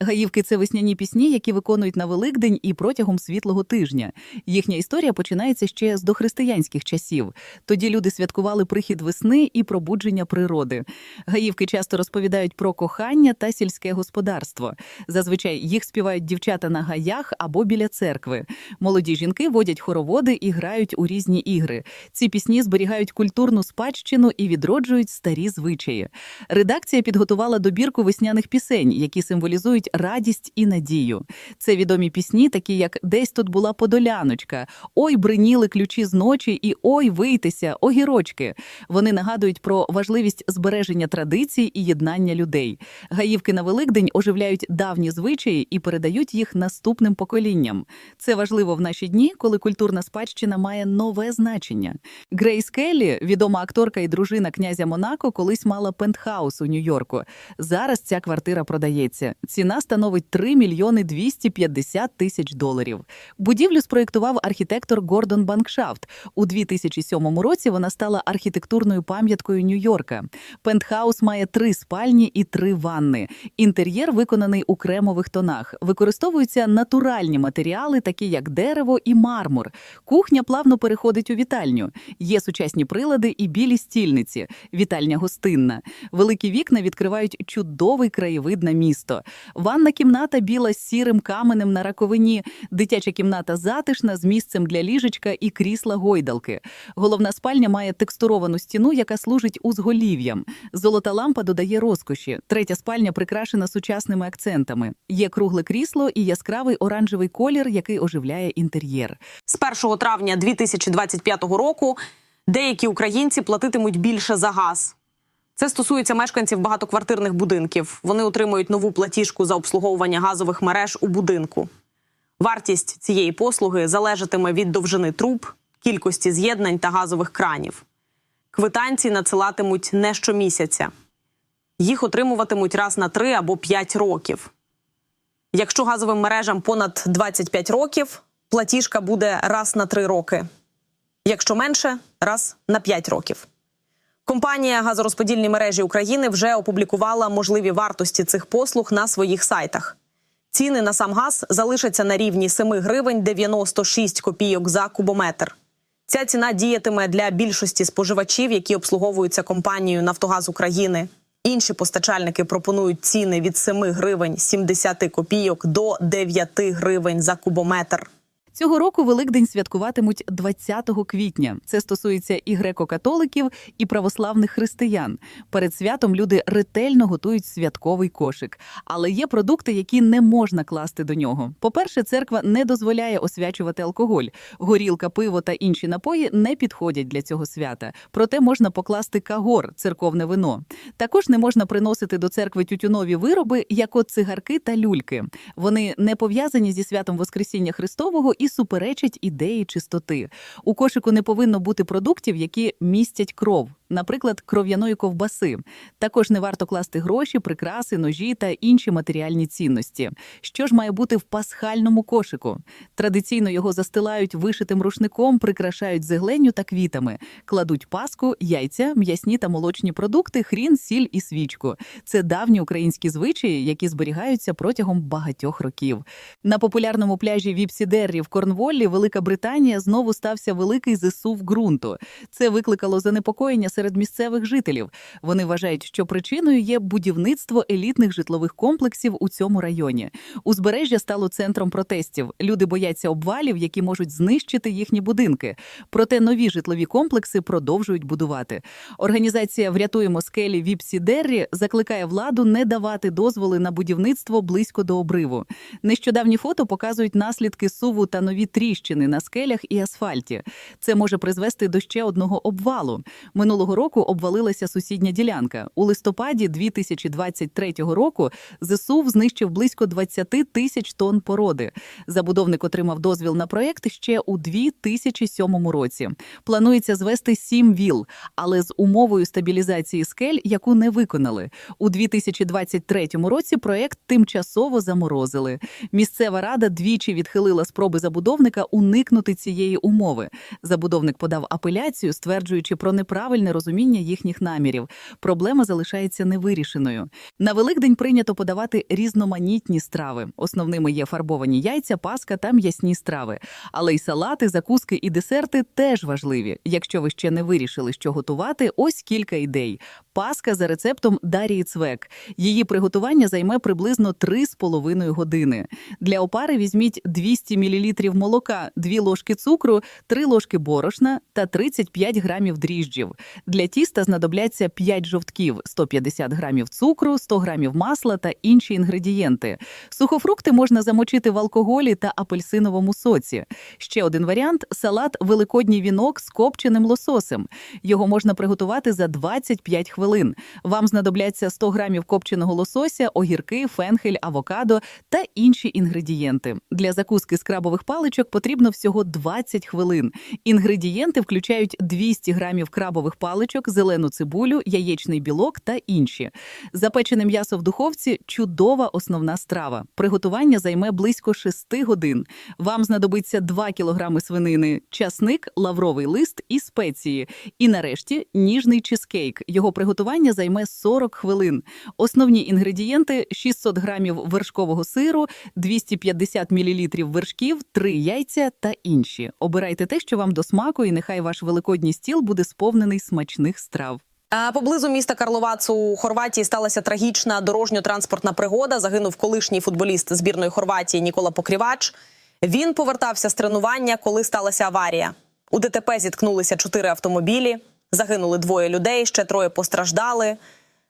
Гаївки це весняні пісні, які виконують на Великдень і протягом світлого тижня. Їхня історія починається ще з дохристиянських часів. Тоді люди святкували прихід весни і пробудження природи. Гаївки часто розповідають про кохання та сільське господарство. Зазвичай їх співають дівчата на гаях або біля церкви. Молоді жінки водять хороводи і грають у різні ігри. Ці пісні зберігають культурну спадщину і відроджують старі звичаї. Редакція підготувала добірку весняних пісень, які символізують радість і надію. Це відомі пісні, такі як Десь тут була подоляночка, Ой, бриніли ключі з ночі і Ой, вийтеся, огірочки. Вони нагадують про важливість збереження традицій і єднання людей. Гаївки на Великдень оживляють давні звичаї і передають їх наступним поколінням. Це важливо в наші дні, коли культурна спадщина має нове значення. Грейс Келлі, відома акторка і дружина князя Монако, колись мала пентхаус у Нью-Йорку. Зараз ця квартира продається. Ціна становить 3 мільйони 250 тисяч доларів. Будівлю спроєктував архітектор Гордон Банкшафт. У 2007 році вона стала архітектурною пам'яткою Нью-Йорка. Пентхаус має три спальні і три ванни. Інтер'єр виконаний у кремових тонах. Використовуються натуральні матеріали, такі як дерево і мармур. Кухня плавно переходить у вітальню. Є сучасні прилади і білі стільниці. Вітальня гостинна. Великі вікна відкривають чудовий краєвид на місто. Ванна кімната біла з сірим каменем на раковині. Дитяча кімната затишна з місцем для ліжечка і крісла гойдалки. Головна спальня має текстуровану стіну, яка служить узголів'ям. Золота лампа додає розкоші. Третя спальня прикрашена сучасними акцентами. Є кругле крісло і яскравий оранжевий колір, який оживляє інтер'єр. З 1 травня 2025 року деякі українці платитимуть більше за газ. Це стосується мешканців багатоквартирних будинків. Вони отримують нову платіжку за обслуговування газових мереж у будинку. Вартість цієї послуги залежатиме від довжини труб, кількості з'єднань та газових кранів. Квитанції надсилатимуть не щомісяця. Їх отримуватимуть раз на 3 або 5 років. Якщо газовим мережам понад 25 років, платіжка буде раз на 3 роки. Якщо менше, раз на 5 років. Компанія газорозподільні мережі України вже опублікувала можливі вартості цих послуг на своїх сайтах. Ціни на сам газ залишаться на рівні 7 гривень 96 копійок за кубометр. Ця ціна діятиме для більшості споживачів, які обслуговуються компанією Нафтогаз України. Інші постачальники пропонують ціни від 7 гривень 70 копійок до 9 гривень за кубометр. Цього року Великдень святкуватимуть 20 квітня. Це стосується і греко-католиків, і православних християн. Перед святом люди ретельно готують святковий кошик. Але є продукти, які не можна класти до нього. По-перше, церква не дозволяє освячувати алкоголь. Горілка, пиво та інші напої не підходять для цього свята. Проте можна покласти кагор, церковне вино. Також не можна приносити до церкви тютюнові вироби, як от цигарки та люльки. Вони не пов'язані зі святом Воскресіння Христового і суперечать ідеї чистоти. У кошику не повинно бути продуктів, які містять кров. Наприклад, кров'яної ковбаси. Також не варто класти гроші, прикраси, ножі та інші матеріальні цінності. Що ж має бути в пасхальному кошику? Традиційно його застилають вишитим рушником, прикрашають зеленню та квітами, кладуть паску, яйця, м'ясні та молочні продукти, хрін, сіль і свічку. Це давні українські звичаї, які зберігаються протягом багатьох років. На популярному пляжі Віпсідеррі в Корнволлі Велика Британія знову стався великий зисув ґрунту. Це викликало занепокоєння серед місцевих жителів. Вони вважають, що причиною є будівництво елітних житлових комплексів у цьому районі. Узбережжя стало центром протестів. Люди бояться обвалів, які можуть знищити їхні будинки. Проте нові житлові комплекси продовжують будувати. Організація Врятуємо скелі Віпсі Деррі закликає владу не давати дозволи на будівництво близько до обриву. Нещодавні фото показують наслідки суву та нові тріщини на скелях і асфальті. Це може призвести до ще одного обвалу. Минулого року обвалилася сусідня ділянка. У листопаді 2023 року ЗСУ знищив близько 20 тисяч тонн породи. Забудовник отримав дозвіл на проєкт ще у 2007 році. Планується звести сім віл, але з умовою стабілізації скель, яку не виконали. У 2023 році проєкт тимчасово заморозили. Місцева рада двічі відхилила спроби забудовника уникнути цієї умови. Забудовник подав апеляцію, стверджуючи про неправильне розуміння їхніх намірів. Проблема залишається невирішеною. На Великдень прийнято подавати різноманітні страви. Основними є фарбовані яйця, паска та м'ясні страви. Але й салати, закуски і десерти теж важливі. Якщо ви ще не вирішили, що готувати, ось кілька ідей. Паска за рецептом Дарії Цвек. Її приготування займе приблизно 3,5 години. Для опари візьміть 200 мл молока, 2 ложки цукру, 3 ложки борошна та 35 грамів дріжджів. Для тіста знадобляться 5 жовтків, 150 грамів цукру, 100 грамів масла та інші інгредієнти. Сухофрукти можна замочити в алкоголі та апельсиновому соці. Ще один варіант салат великодній вінок з копченим лососем. Його можна приготувати за 25 хвилин. Вам знадобляться 100 грамів копченого лосося, огірки, фенхель, авокадо та інші інгредієнти. Для закуски з крабових паличок потрібно всього 20 хвилин. Інгредієнти включають 200 грамів крабових паличок, зелену цибулю, яєчний білок та інші. Запечене м'ясо в духовці чудова основна страва. Приготування займе близько 6 годин. Вам знадобиться 2 кілограми свинини, часник, лавровий лист і спеції. І нарешті ніжний чизкейк. Його приготування займе 40 хвилин. Основні інгредієнти: 600 грамів вершкового сиру, 250 мл вершків, 3 яйця та інші. Обирайте те, що вам до смаку, і нехай ваш великодній стіл буде сповнений смачних страв. А Поблизу міста Карловац у Хорватії сталася трагічна дорожньо-транспортна пригода. Загинув колишній футболіст збірної Хорватії Нікола Покрівач. Він повертався з тренування, коли сталася аварія. У ДТП зіткнулися чотири автомобілі. Загинули двоє людей, ще троє постраждали.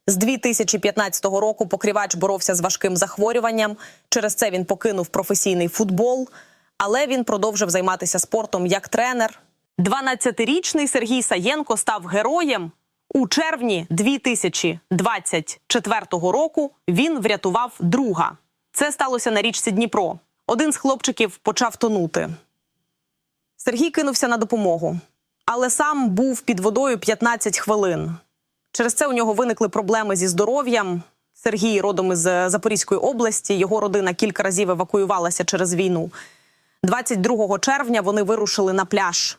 З 2015 року Покрівач боровся з важким захворюванням. Через це він покинув професійний футбол, але він продовжив займатися спортом як тренер. 12-річний Сергій Саєнко став героєм. У червні 2024 року він врятував друга. Це сталося на річці Дніпро. Один з хлопчиків почав тонути. Сергій кинувся на допомогу, але сам був під водою 15 хвилин. Через це у нього виникли проблеми зі здоров'ям. Сергій родом із е, Запорізької області. Його родина кілька разів евакуювалася через війну. 22 червня вони вирушили на пляж.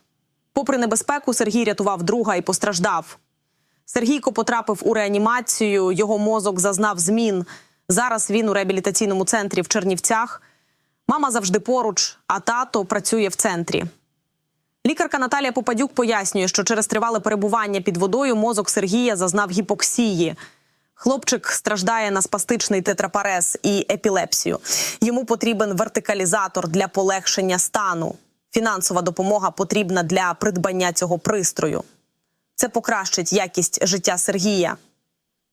Попри небезпеку, Сергій рятував друга і постраждав. Сергійко потрапив у реанімацію, його мозок зазнав змін. Зараз він у реабілітаційному центрі в Чернівцях. Мама завжди поруч, а тато працює в центрі. Лікарка Наталія Попадюк пояснює, що через тривале перебування під водою мозок Сергія зазнав гіпоксії. Хлопчик страждає на спастичний тетрапарез і епілепсію. Йому потрібен вертикалізатор для полегшення стану. Фінансова допомога потрібна для придбання цього пристрою. Це покращить якість життя Сергія.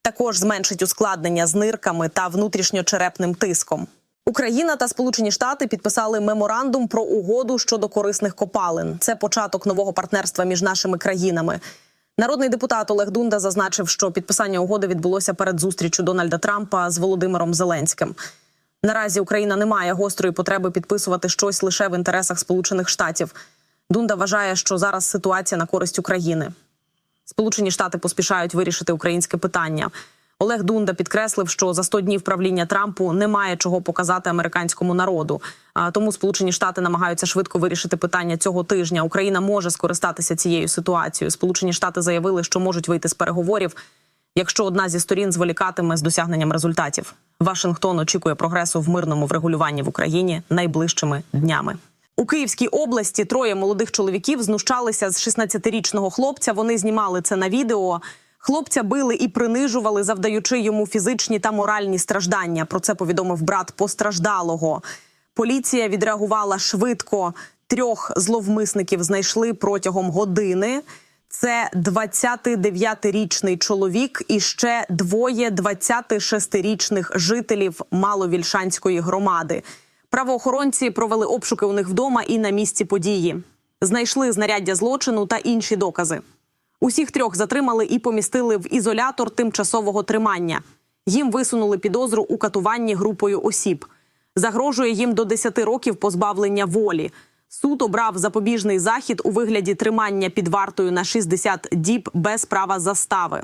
Також зменшить ускладнення з нирками та внутрішньочерепним тиском. Україна та Сполучені Штати підписали меморандум про угоду щодо корисних копалин. Це початок нового партнерства між нашими країнами. Народний депутат Олег Дунда зазначив, що підписання угоди відбулося перед зустрічю Дональда Трампа з Володимиром Зеленським. Наразі Україна не має гострої потреби підписувати щось лише в інтересах Сполучених Штатів. Дунда вважає, що зараз ситуація на користь України. Сполучені Штати поспішають вирішити українське питання. Олег Дунда підкреслив, що за 100 днів правління Трампу немає чого показати американському народу. Тому Сполучені Штати намагаються швидко вирішити питання цього тижня. Україна може скористатися цією ситуацією. Сполучені Штати заявили, що можуть вийти з переговорів, якщо одна зі сторін зволікатиме з досягненням результатів. Вашингтон очікує прогресу в мирному врегулюванні в Україні найближчими днями. У Київській області троє молодих чоловіків знущалися з 16-річного хлопця. Вони знімали це на відео. Хлопця били і принижували, завдаючи йому фізичні та моральні страждання. Про це повідомив брат постраждалого. Поліція відреагувала швидко. Трьох зловмисників знайшли протягом години. Це 29-річний чоловік і ще двоє 26-річних жителів Маловільшанської громади. Правоохоронці провели обшуки у них вдома і на місці події. Знайшли знаряддя злочину та інші докази. Усіх трьох затримали і помістили в ізолятор тимчасового тримання. Їм висунули підозру у катуванні групою осіб. Загрожує їм до 10 років позбавлення волі. Суд обрав запобіжний захід у вигляді тримання під вартою на 60 діб без права застави.